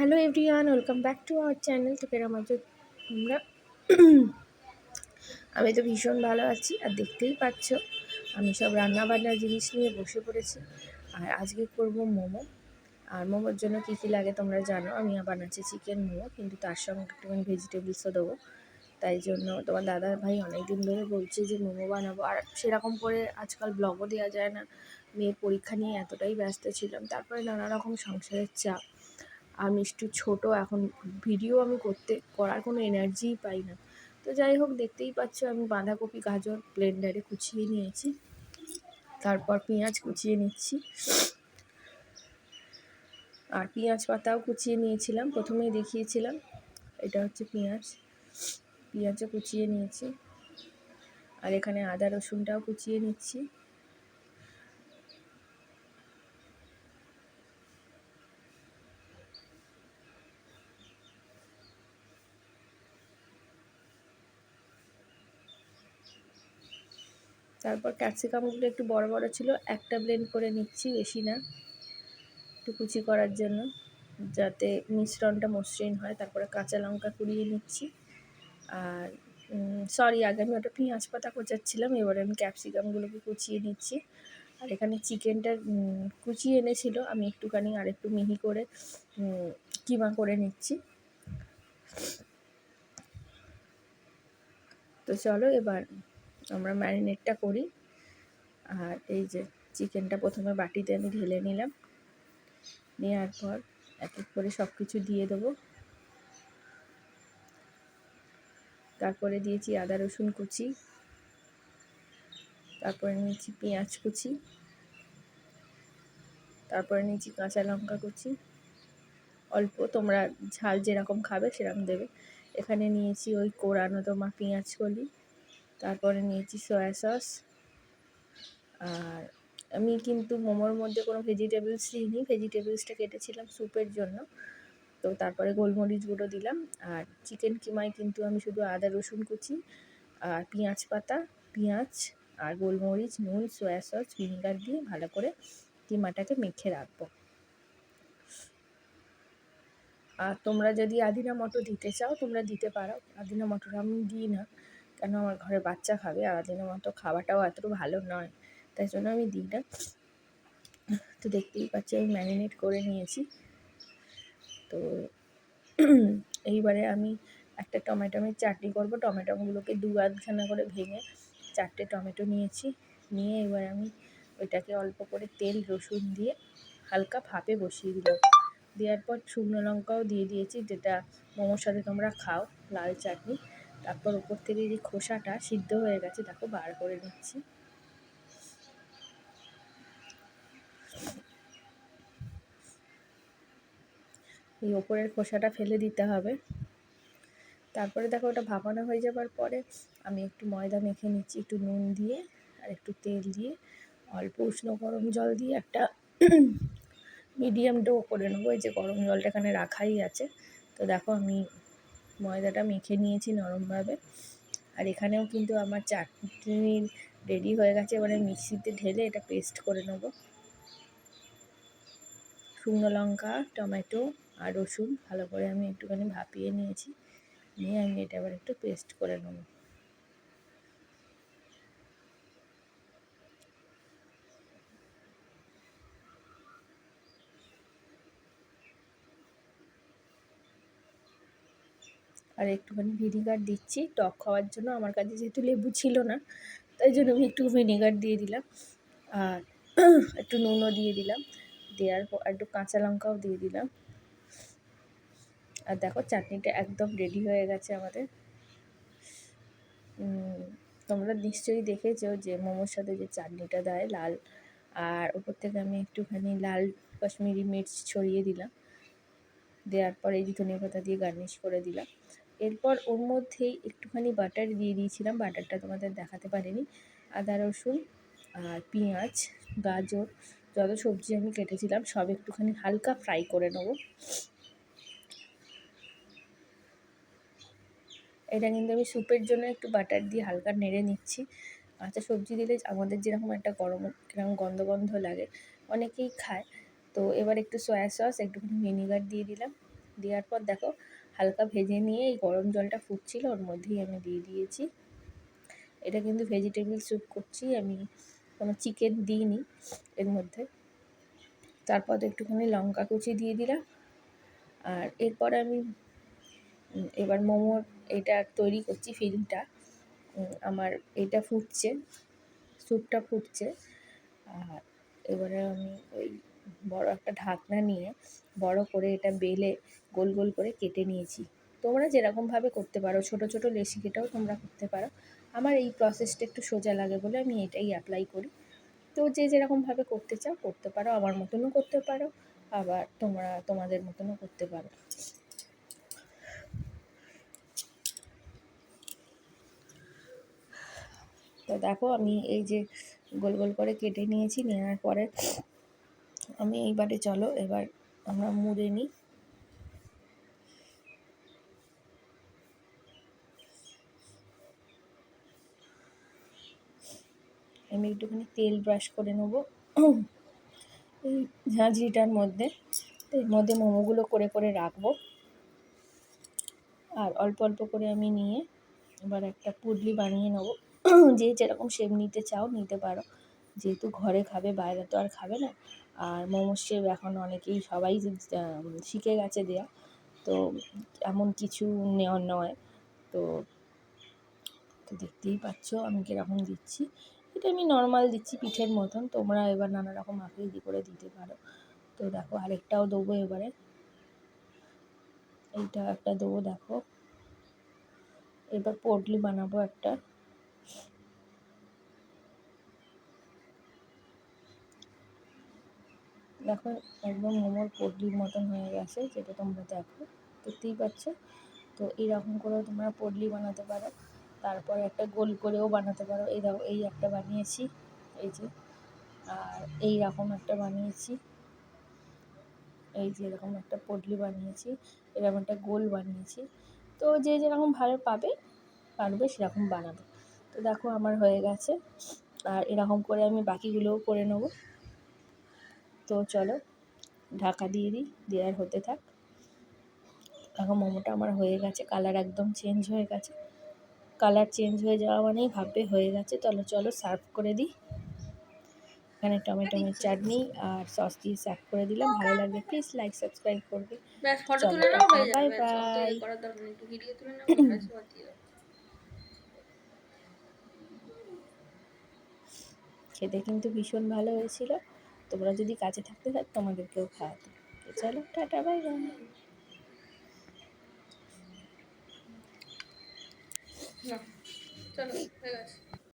Hello everyone, welcome back to our channel. তো কেরাম আছো তোমরা? আমি তো ভীষণ ভালো আছি, আর দেখতেই পাচ্ছ, আমি সব রান্না বান্নার জিনিস নিয়ে বসে পড়েছি। আর আজকে করব মোমো। আর মোমোর জন্য কী কী লাগে তোমরা জানো? আমি বানাচ্ছি চিকেন মোমো, কিন্তু তার সঙ্গে একটুখানি ভেজিটেবলসও দেবো। তাই জন্য তোমার দাদা ভাই অনেক দিন ধরে বলছে যে মোমো বানাবো। আর সেরকম করে আজকাল ব্লগও দেওয়া যায় না। মেয়ের পরীক্ষা নিয়ে এতটাই ব্যস্ত ছিলাম। তারপরে নানা রকম সংসারের চাপ। আমি একটু ছোটো, এখন ভিডিও আমি করতে, করার কোনো এনার্জিই পাই না। তো যাই হোক, দেখতেই পাচ্ছ আমি বাঁধাকপি, গাজর ব্লেন্ডারে কুচিয়ে নিয়েছি। তারপর পেঁয়াজ কুচিয়ে নিচ্ছি। আর পেঁয়াজ পাতাও কুচিয়ে নিয়েছিলাম, প্রথমেই দেখিয়েছিলাম। এটা হচ্ছে পেঁয়াজ। পেঁয়াজও কুচিয়ে নিয়েছি। আর এখানে আদা রসুনটাও কুচিয়ে নিচ্ছি। তারপর ক্যাপসিকামগুলো একটু বড় বড় ছিল, একটা ব্লেন্ড করে নিচ্ছি, বেশি না। একটু কুচি করার জন্য, যাতে মিশ্রণটা মসৃণ হয়। তারপরে কাঁচা লঙ্কা কুড়িয়ে নিচ্ছি। আর সরি আগে আমি ওটা পেঁয়াজ পাতা কোচাচ্ছিলাম, এবারে আমি ক্যাপসিকামগুলোকে কুচিয়ে নিচ্ছি। আর এখানে চিকেনটা কুচিয়ে এনেছিল, আমি একটুখানি আর একটু মিহি করে কিমা করে নিচ্ছি। তো চলো এবার আমরা ম্যারিনেটটা করি। আর এই যে চিকেনটা প্রথমে বাটিতে আমি ঢেলে নিলাম। নেওয়ার পর এক এক করে সব কিছু দিয়ে দেবো। তারপরে দিয়েছি আদা, রসুন কুচি। তারপরে নিয়েছি পেঁয়াজ কুচি। তারপরে নিয়েছি কাঁচা লঙ্কা কুচি। অল্প তোমরা ঝাল যেরকম খাবে সেরকম দেবে। এখানে নিয়েছি ওই কোরানো তোমা পেঁয়াজ কলি। তারপরে নিয়েছি সয়া সস আর আমি কিন্তু মোমোর মধ্যে কোনো ভেজিটেবলস দিইনি। ভেজিটেবলসটা কেটেছিলাম স্যুপের জন্য। তো তারপরে গোলমরিচ গুঁড়ো দিলাম। আর চিকেন কিমায় কিন্তু আমি শুধু আদা, রসুন কুচি আর পেঁয়াজ পাতা, পেঁয়াজ আর গোলমরিচ, নুন সয়া সস ভিনিগার দিয়ে ভালো করে কিমাটাকে মেখে রাখব। আর তোমরা যদি আদিনা মটর দিতে চাও, তোমরা দিতে পারো। আদিনা মটর আমি দিই না। কেন আমার ঘরে বাচ্চা খাবে? আদিনা মতো খাওয়াটাও এতটা ভালো নয়। তাই জন্য আমি দিই না তো দেখতেই পাচ্ছি, আমি ম্যারিনেট করে নিয়েছি। তো এইবারে আমি একটা টমেটোমের চাটনি করব। টমেটোগুলোকে দু আধখানা করে ভেঙে চারটে টমেটো নিয়েছি। নিয়ে এবার আমি ওইটাকে অল্প করে তেল, রসুন দিয়ে হালকা ভাপে বসিয়ে দিলাম। দেওয়ার পর শুকনো লঙ্কাও দিয়ে দিয়েছি, যেটা মোমোর সাথে তোমরা খাও, লাল চাটনি। তারপর উপর থেকে যে খোসাটা সিদ্ধ হয়ে গেছে, দেখো বার করে নিচ্ছি। এই ওপরের খোসাটা ফেলে দিতে হবে। তারপরে দেখো ওটা ভাপানো হয়ে যাবার পরে আমি একটু ময়দা মেখে নিচ্ছি, একটু নুন দিয়ে আর একটু তেল দিয়ে। অল্প উষ্ণ গরম জল দিয়ে একটা মিডিয়াম ডো করে নেব। এই যে গরম জলটা এখানে রাখাই আছে। তো দেখো আমি ময়দাটা মেখে নিয়েছি নরমভাবে। আর এখানেও কিন্তু আমার চাটনি রেডি হয়ে গেছে, এবারে মিক্সিতে ঢেলে এটা পেস্ট করে নেব। শুকনো লঙ্কা, টমেটো আর রসুন ভালো করে আমি একটুখানি ভাপিয়ে নিয়েছি। নিয়ে আমি এটা আবার একটু পেস্ট করে নেব। আর একটুখানি ভিনিগার দিচ্ছি। টক খাওয়ার জন্য আমার কাছে যেহেতু লেবু ছিল না, তাই জন্য আমি একটু ভিনিগার দিয়ে দিলাম। আর একটু নুনও দিয়ে দিলাম। দেওয়ার পর একটু কাঁচা লঙ্কাও দিয়ে দিলাম। আর দেখো চাটনিটা একদম রেডি হয়ে গেছে আমাদের। তোমরা নিশ্চয়ই দেখেছ যে মোমোর সাথে যে চাটনিটা দেয় লাল, আর ওপর থেকে আমি একটুখানি লাল কাশ্মীরি মির্চ ছড়িয়ে দিলাম। দেওয়ার পর এই ধনে পাতা দিয়ে গার্নিশ করে দিলাম। এরপর ওর মধ্যেই একটুখানি বাটার দিয়ে দিয়েছিলাম। বাটারটা তোমাদের দেখাতে পারিনি। আদা, রসুন আর পেঁয়াজ, গাজর, যত সবজি আমি কেটেছিলাম, সব একটুখানি হালকা ফ্রাই করে নেব। এটা কিন্তু আমি স্যুপের জন্য একটু বাটার দিয়ে হালকা নেড়ে নিচ্ছি। কাঁচা সবজি দিলে আমাদের যেরকম একটা গরম, কীরকম গন্ধ গন্ধ লাগে, অনেকেই খায়। তো এবার একটু সয়া সস একটুখানি ভিনিগার দিয়ে দিলাম। দেওয়ার পর দেখো হালকা ভেজে নিয়ে এই গরম জলটা ফুটছিল, ওর মধ্যেই আমি দিয়ে দিয়েছি। এটা কিন্তু ভেজিটেবল স্যুপ করছি, আমি কোনো চিকেন দিইনি এর মধ্যে। তারপর একটুখানি লঙ্কা কুচি দিয়ে দিলাম। আর এরপর আমি এবার মোমোর এটা তৈরি করছি ফিল্মটা আমার এটা ফুটছে স্যুপটা ফুটছে। আর এবারে আমি ওই বড় একটা ঢাকনা নিয়ে বড় করে এটা বেলে গোল গোল করে কেটে নিয়েছি। তোমরা যেরকমভাবে করতে পারো, ছোট ছোট লেসি কেটেও তোমরা করতে পারো। আমার এই প্রসেসটা একটু সোজা লাগে বলে আমি এটাই অ্যাপ্লাই করি। তো যে যেরকমভাবে করতে চাও করতে পারো, আমার মতনও করতে পারো, আবার তোমরা তোমাদের মতনও করতে পারো। তো দেখো আমি এই যে গোল গোল করে কেটে নিয়েছি, নেওয়ার পরে আমি এইবারে চলো, এবার আমরা মুড়ে নিই। আমি একটুখানি তেল ব্রাশ করে নেব। এই ঝাঁঝরিটার মধ্যে, এর মধ্যে মোমোগুলো করে করে রাখব। আর অল্প অল্প করে আমি নিয়ে এবার একটা পুডলি বানিয়ে নেব। যে যেরকম শেপ নিতে চাও, নিতে পারো। যেহেতু ঘরে খাবে, বাইরে তো আর খাবে না। আর মোমোর শেপ এখন অনেকেই সবাই শিখে গেছে দেয়া। তো এমন কিছু নেওয়ার নয়। তো তো দেখতেই পাচ্ছ আমি কীরকম দিচ্ছি। এটা আমি নর্মাল দিচ্ছি পিঠের মতন। তোমরা এবার নানা রকম আকৃতি করে দিতে পারো। তো দেখো আরেকটাও দেবো এবারে। এইটা একটা দেবো দেখো। এবার পোটলি বানাবো একটা। দেখো একদম মোমোর পোটলির মতন হয়ে গেছে, যেটা তোমরা দেখো, দেখতেই পাচ্ছ? তো এইরকম করেও তোমরা পোটলি বানাতে পারো, তারপরে একটা গোল করেও বানাতে পারো। এই দেখো, এই একটা বানিয়েছি, এই যে, আর এই রকম একটা বানিয়েছি, এই যে এরকম একটা পোটলি বানিয়েছি, এরকম একটা গোল বানিয়েছি। তো যে যেরকম ভালো পাবে, পারবে সেরকম বানাবে। তো দেখো, আমার হয়ে গেছে, আর এরকম করে আমি বাকিগুলোও করে নেব। তো চলো ঢাকা দিয়ে দিই দেওয়ার হতে থাক। দেখো মোমোটা আমার হয়ে গেছে কালার একদম চেঞ্জ হয়ে গেছে। কালার চেঞ্জ হয়ে যাওয়া মানেই ভাববে হয়ে গেছে। চলো চলো সার্ভ করে দিই। এখানে টমেটোমের চাটনি আর সস দিয়ে সার্ভ করে দিলাম। ভালো লাগলে প্লিজ লাইক সাবস্ক্রাইব করবে। দিয়ে দাও। খেতে কিন্তু ভীষণ ভালো হয়েছিল। তোমরা যদি কাছে থাকতে থাক তোমাদেরকেও খাওয়াতে চলো টাটা বাই বাই। চলো হয়ে গেছে।